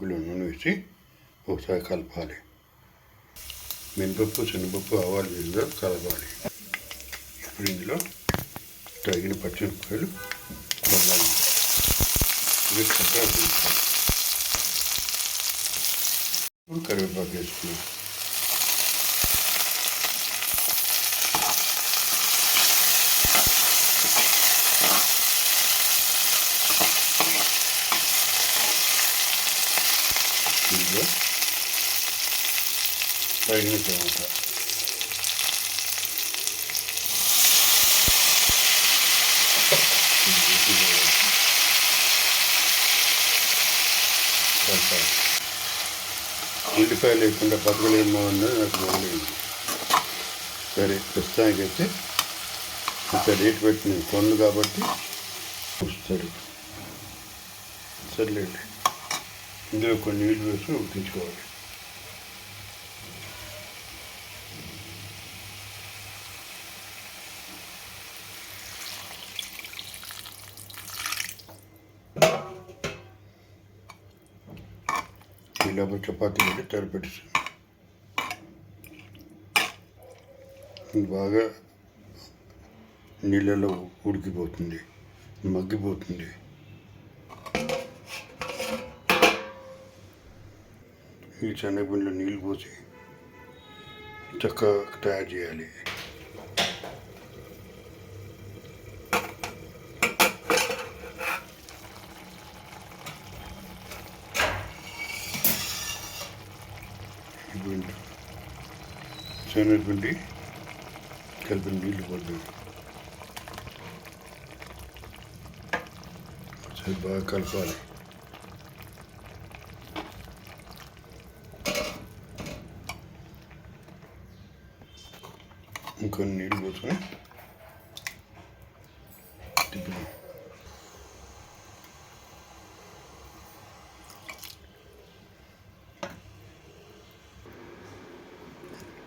గుగ్గులో నూనె వేసి ఒకసారి కలపాలి మినపప్పు శనగపప్పు ఆవాలు ఇందులో కలపాలి ఇప్పుడు ఇందులో తగిన పచ్చిమిరపకాయలు కొనాలి ఇవి కట్టాలి ఇప్పుడు కరివేపాకు వేసుకున్నాం ఇందులో తగిన టమాటా ఉల్లిపాయ లేకుండా బతకలేమో అన్నది నాకు బాగలేదు సరే ప్రస్తుతానికి అయితే ఇంత రేట్ పెట్టిన కొన్ను కాబట్టి వస్తారు సర్లేండి ఇందులో కొన్ని నీళ్ళు వేసి ఉడికించుకోవాలి ఇలా చపాతీ పెట్టి తెరపెట్టేసాను బాగా నీళ్ళలో ఉడికిపోతుంది మగ్గిపోతుంది ఈ శనగపిండిలో నీళ్ళు పోసి చక్కగా తయారు చేయాలి. శనగపిండి కలిపిన నీళ్ళు పోతుంది బాగా కలపాలి. ఇంకొన్ని నీళ్ళు పోసుకొని తిప్పుదాం.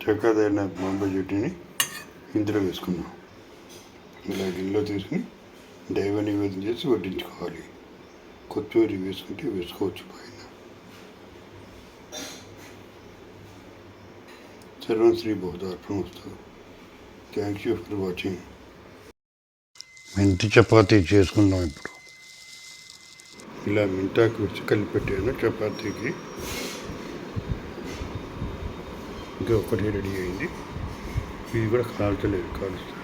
చక్కదైన బొంబాయి చెట్టుని ఇందులో వేసుకుందాం. ఇలా గిన్నెలో తీసుకుని దైవ నివేదన చేసి వడ్డించుకోవాలి. కొత్తూరి వేసుకుంటే వేసుకోవచ్చు పైన. సర్వం శ్రీ బహుదార్పణ వస్తుంది థ్యాంక్ యూ ఫర్ వాచింగ్ మెంతి చపాతీ చేసుకుందాం ఇప్పుడు. ఇలా మెంతాకు విడిచి కలిపి పెట్టాను చపాతీకి. ఇంకా ఒకటి రెడీ అయింది. ఇది కూడా కాల్చలేదు కాలుస్తుంది